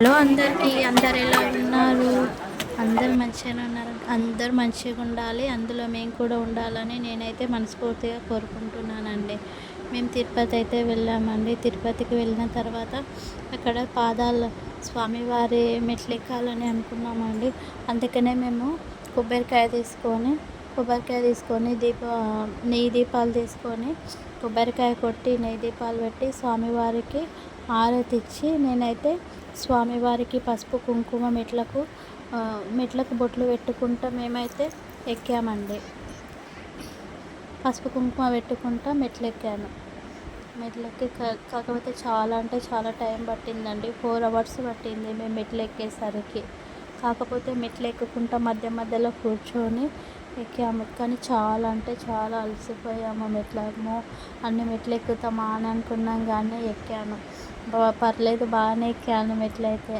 Hello అందరికీ అందరు ఎలా ఉన్నారు? అందరు మంచిగానే ఉన్నారు. అందరు మంచిగా ఉండాలి. అందులో మేము కూడా ఉండాలని నేనైతే మనస్ఫూర్తిగా కోరుకుంటున్నానండి. మేము తిరుపతి అయితే వెళ్ళామండి. తిరుపతికి వెళ్ళిన తర్వాత అక్కడ పాదాల స్వామివారి మెట్లు ఎక్కాలని అనుకున్నామండి. అందుకనే మేము కొబ్బరికాయ తీసుకొని కొబ్బరికాయ తీసుకొని దీప నెయ్యి దీపాలు తీసుకొని కొబ్బరికాయ కొట్టి నెయ్యి దీపాలు పెట్టి స్వామివారికి హారతి ఇచ్చి నేనైతే స్వామివారికి పసుపు కుంకుమ మెట్లకు మెట్లకు బొట్లు పెట్టుకుంటా మేమైతే ఎక్కామండి. పసుపు కుంకుమ పెట్టుకుంటా మెట్లు ఎక్కాను మెట్లు కాకపోతే చాలా అంటే చాలా టైం పట్టిందండి. ఫోర్ అవర్స్ పట్టింది మేము మెట్లు ఎక్కేసరికి కాకపోతే మెట్లు ఎక్కుకుంటా మధ్య మధ్యలో కూర్చొని ఎక్కాము. కానీ చాలా అంటే చాలా అలసిపోయాము మెట్లేమో. అన్ని మెట్లు ఎక్కుతామా అని అనుకున్నాం కానీ ఎక్కాను. పర్లేదు బాగానే ఎక్కాను మెట్లయితే.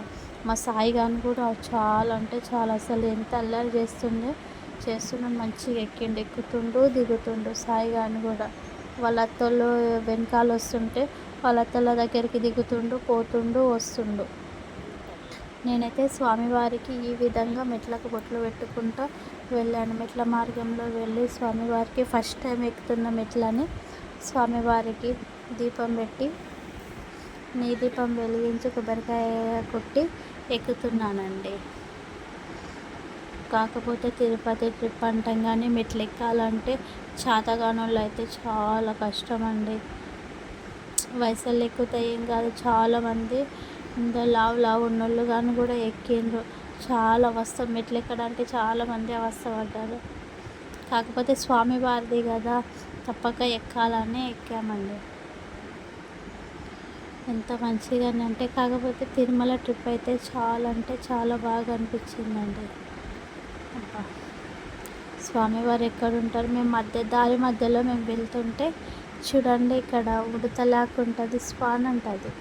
మా సాయి గాని కూడా చాలా అంటే చాలా అసలు ఎంత అల్లరి చేస్తుండే చేస్తున్నాడు మంచిగా ఎక్కిండు ఎక్కుతుండు దిగుతుండు సాయి గాని కూడా. వాళ్ళ అత్తలు వెనకాల వస్తుంటే వాళ్ళ అత్తల దగ్గరికి దిగుతుండు పోతుండు వస్తుండు. నేనైతే స్వామివారికి ఈ విధంగా మెట్లకు బొట్లు పెట్టుకుంటూ వెళ్ళాను. మెట్ల మార్గంలో వెళ్ళి స్వామివారికి ఫస్ట్ టైం ఎక్కుతున్న మెట్లని స్వామివారికి దీపం పెట్టి నీ దీపం వెలిగించి కొబ్బరికాయ కొట్టి ఎక్కుతున్నానండి. కాకపోతే తిరుపతి ట్రిప్ అంటాం కానీ మెట్లు ఎక్కాలంటే చేతగానోళ్ళు అయితే చాలా కష్టం అండి వయసులో ఎక్కుతాయి ఏం కాదు చాలామంది ఇంకా లావు లావు ఉన్నోళ్ళు కానీ కూడా ఎక్కిండ్రు. చాలా అవస్థ మెట్లు ఎక్కడానికి చాలామంది అవస్థ పడ్డారు. కాకపోతే స్వామివారిది కదా తప్పక ఎక్కాలని ఎక్కామండి. ఎంత మంచిగానే అంటే కాకపోతే తిరుమల ట్రిప్ అయితే చాలా అంటే చాలా బాగా అనిపించిందండి. అబ్బా. స్వామివారు ఎక్కడ ఉంటారు? మేము మధ్య దారి మధ్యలో మేము వెళ్తుంటే చూడండి ఇక్కడ ఉడతలాగా ఉంటుంది స్పాన్ ఉంటుంది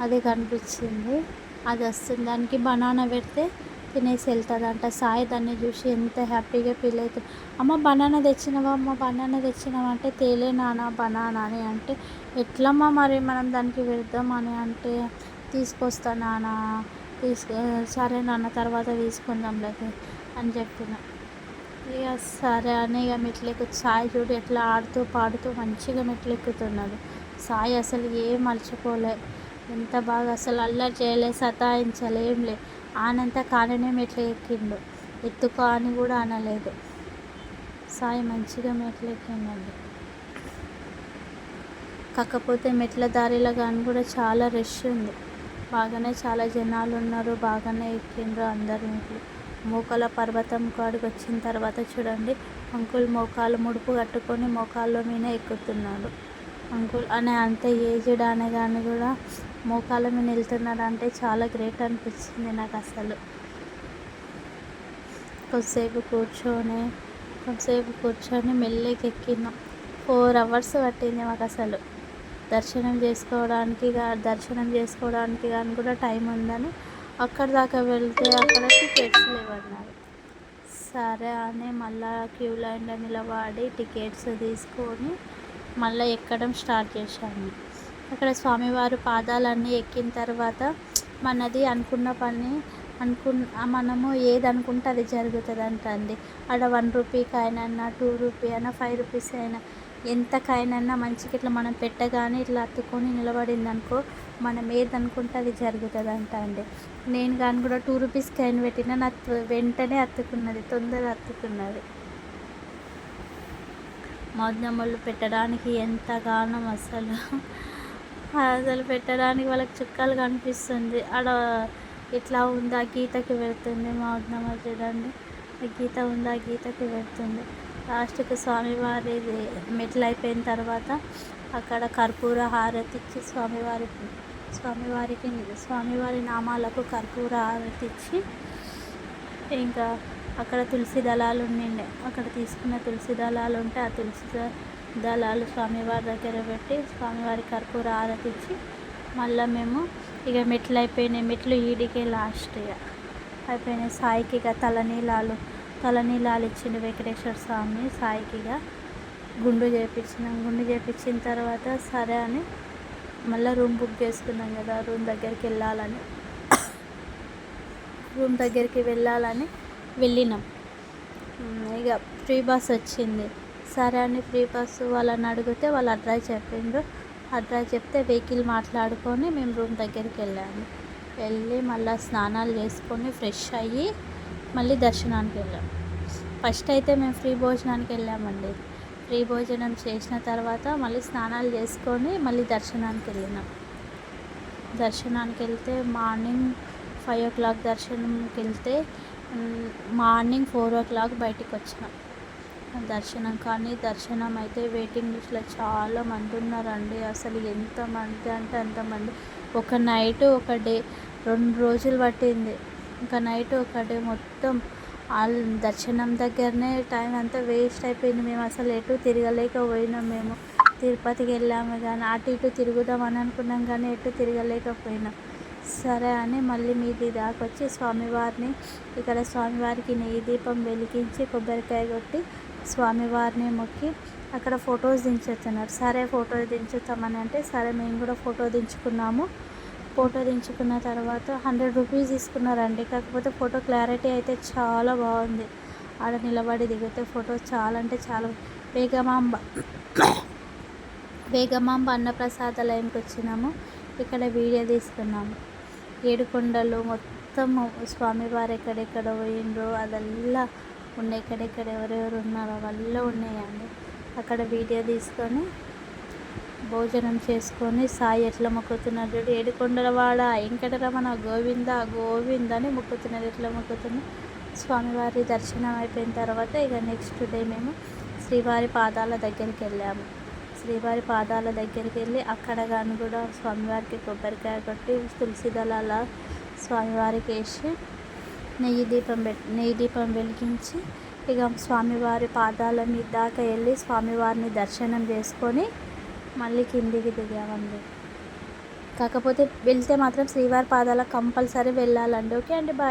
అది కనిపించింది. అది వస్తుంది. దానికి బనానా పెడితే తినేసి వెళ్తుంది అంట సాయి దాన్ని చూసి ఎంత హ్యాపీగా ఫీల్ అవుతుంది అమ్మ బనానా తెచ్చినవా అమ్మ? బనానా తెచ్చినావా అంటే తేలే నాన్న బనానా అని అంటే ఎట్లమ్మా మరి మనం దానికి వెళ్దామని అంటే తీసుకొస్తా నాన్న తీసుకు సరే నాన్న తర్వాత తీసుకుందాంలే అని చెప్పిన. ఇక సరే అని ఇక మెట్లెక్కు సాయి చూడు ఎట్లా ఆడుతూ పాడుతూ మంచిగా మెట్లెక్కుతున్నాడు. సాయి అసలు ఏం మర్చిపోలే. ఎంత బాగా అసలు అల్లరి చేయలే సతాయించలే ఏం లే. ఆనంత కాలనే మెట్లు ఎక్కిండు ఎత్తుకో అని కూడా అనలేదు. సాయి మంచిగా మెట్లు ఎక్కిండండి కాకపోతే మెట్ల దారిలో కానీ కూడా చాలా రష్ ఉంది. బాగానే చాలా జనాలు ఉన్నారు బాగానే ఎక్కిండ్రు అందరు మెట్లు మోకాల పర్వతం కాడికి వచ్చిన తర్వాత చూడండి అంకుల్ మోకాలు ముడుపు కట్టుకొని మోకాళ్ళ మీద ఎక్కుతున్నాడు. అంకుల్ అనే అంత ఏజ్డ్ అనే కానీ కూడా మోకాళ్ళ మీద వెళ్తున్నాడు అంటే చాలా గ్రేట్ అనిపించింది నాకు అసలు. కొద్దిసేపు కూర్చొని కొద్దిసేపు కూర్చొని మెల్లకి ఎక్కినాం. ఫోర్ అవర్స్ పట్టింది మాకు అసలు. దర్శనం చేసుకోవడానికి దర్శనం చేసుకోవడానికి కానీ కూడా టైం ఉందని అక్కడ దాకా వెళ్తే అక్కడ టికెట్స్ లేవన్నారు. సరే అని మళ్ళా క్యూ లైన్లో నిలబడి టికెట్స్ తీసుకొని మళ్ళీ ఎక్కడం స్టార్ట్ చేశాము. అక్కడ స్వామివారు పాదాలన్నీ ఎక్కిన తర్వాత మనది అనుకున్న పని అనుకు మనము ఏది అనుకుంటే అది జరుగుతుంది అంటండి ఆడ వన్ రూపీ కాయిన్ అయినా టూ రూపీ అయినా ఫైవ్ రూపీస్ అయినా ఎంత మంచికి మంచిగా ఇట్లా మనం పెట్టగానే ఇట్లా అత్తుకొని నిలబడింది అనుకో మనం ఏది అనుకుంటే అది జరుగుతుంది అంట అండి నేను కానీ కూడా టూ రూపీస్ కాయిన్ పెట్టినా నా వెంటనే అత్తుకున్నది తొందరగా అత్తుకున్నది. మోదనమ్మలు పెట్టడానికి ఎంతగానో అసలు అసలు పెట్టడానికి వాళ్ళకి చుక్కలు కనిపిస్తుంది. ఆడ ఇట్లా ఉందా? గీతకి పెడుతుంది. మోదనమ్మ చూడండి గీత ఉందా? గీతకి పెడుతుంది. లాస్ట్కి స్వామివారి మెట్లు అయిపోయిన తర్వాత అక్కడ కర్పూర హారతి ఇచ్చి స్వామివారి స్వామివారికి స్వామివారి నామాలకు కర్పూర హారతి ఇచ్చి ఇంకా అక్కడ తులసి దళాలు ఉండిండే. అక్కడ తీసుకున్న తులసి దళాలు ఉంటే ఆ తులసి దళాలు స్వామివారి దగ్గర పెట్టి స్వామివారి కర్పూర ఆరతిచ్చి మళ్ళీ మేము ఇక మెట్లు అయిపోయినాయి. మెట్లు ఈడికే లాస్ట్ ఇక. అయిపోయినాయి. సాయికి ఇక తలనీలాలు తలనీలాలు ఇచ్చిండు వెంకటేశ్వర స్వామి సాయికి ఇక గుండు చేపించినాం. గుండు చేపించిన తర్వాత సరే అని మళ్ళీ రూమ్ బుక్ చేసుకున్నాం కదా రూమ్ దగ్గరికి వెళ్ళాలని. రూమ్ దగ్గరికి వెళ్ళాలని వెళ్ళినాం. ఇక ఫ్రీ బస్ వచ్చింది. సరే అని ఫ్రీ బస్సు వాళ్ళని అడిగితే వాళ్ళు అడ్రస్ చెప్పిండ్రు. అడ్రస్ చెప్తే వెహికల్ మాట్లాడుకొని మేము రూమ్ దగ్గరికి వెళ్ళాము. వెళ్ళి మళ్ళీ స్నానాలు చేసుకొని ఫ్రెష్ అయ్యి మళ్ళీ దర్శనానికి వెళ్ళాం. ఫస్ట్ అయితే మేము ఫ్రీ భోజనానికి వెళ్ళామండి. ఫ్రీ భోజనం చేసిన తర్వాత మళ్ళీ స్నానాలు చేసుకొని మళ్ళీ దర్శనానికి వెళ్ళినాం. దర్శనానికి వెళ్తే మార్నింగ్ ఫైవ్ ఓ క్లాక్ దర్శనంకి వెళ్తే మార్నింగ్ ఫోర్ ఓ క్లాక్ బయటికి వచ్చినాం. దర్శనం. కానీ దర్శనం అయితే వెయిటింగ్ లిస్ట్లో చాలా మంది ఉన్నారండి. అసలు ఎంతమంది అంటే అంతమంది ఒక నైట్ ఒక డే రెండు రోజులు పట్టింది. ఒక నైట్ ఒక డే మొత్తం వాళ్ళ దర్శనం దగ్గరనే టైం అంతా వేస్ట్ అయిపోయింది. మేము అసలు ఎటు తిరగలేకపోయినాం మేము. తిరుపతికి వెళ్ళాము కానీ అటు ఇటు తిరుగుదామని అనుకున్నాం కానీ ఎటు తిరగలేకపోయినాం. సరే అని మళ్ళీ మీది దాకా వచ్చి స్వామివారిని ఇక్కడ స్వామివారికి నెయ్యి దీపం వెలిగించి కొబ్బరికాయ కొట్టి స్వామివారిని మొక్కి అక్కడ ఫొటోస్ దించుతున్నారు సరే ఫోటో దించుతామని అంటే సరే మేము కూడా ఫోటో దించుకున్నాము. ఫోటో దించుకున్న తర్వాత హండ్రెడ్ రూపీస్ తీసుకున్నారండి. కాకపోతే ఫోటో క్లారిటీ అయితే చాలా బాగుంది. ఆడ నిలబడి దిగితే ఫోటో చాలా అంటే చాలా వేగమాంబ వేగమాంబ అన్నప్రసాదాలయంకి వచ్చినాము. ఇక్కడ వీడియో తీసుకున్నాము. ఏడుకొండలు మొత్తం స్వామివారు ఎక్కడెక్కడ పోయిండ్రో అదల్లా కాకుండా ఎక్కడెక్కడ ఎవరెవరు ఉన్నారో అవల్లా ఉన్నాయండి. అక్కడ వీడియో తీసుకొని భోజనం చేసుకొని సాయి ఎట్లా మొక్కుతున్నాడు చూడు. ఏడుకొండలవాడ వెంకటరమణ గోవింద గోవింద అని మొక్కుతున్నాడు. ఎట్లా మొక్కుతున్నారు స్వామివారి దర్శనం అయిపోయిన తర్వాత ఇక నెక్స్ట్ డే మేము శ్రీవారి పాదాల దగ్గరికి వెళ్ళాము. శ్రీవారి పాదాల దగ్గరికి వెళ్ళి అక్కడ కానీ కూడా స్వామివారికి కొబ్బరికాయ కొట్టి తులసి దళాల స్వామివారికి వేసి నెయ్యి దీపం పెట్ నెయ్యి దీపం వెలిగించి ఇక స్వామివారి పాదాల మీద దాకా వెళ్ళి స్వామివారిని దర్శనం చేసుకొని మళ్ళీ కిందికి దిగామండి. కాకపోతే వెళ్తే మాత్రం శ్రీవారి పాదాల కంపల్సరీ వెళ్ళాలండి. ఓకే అండి బాయ్.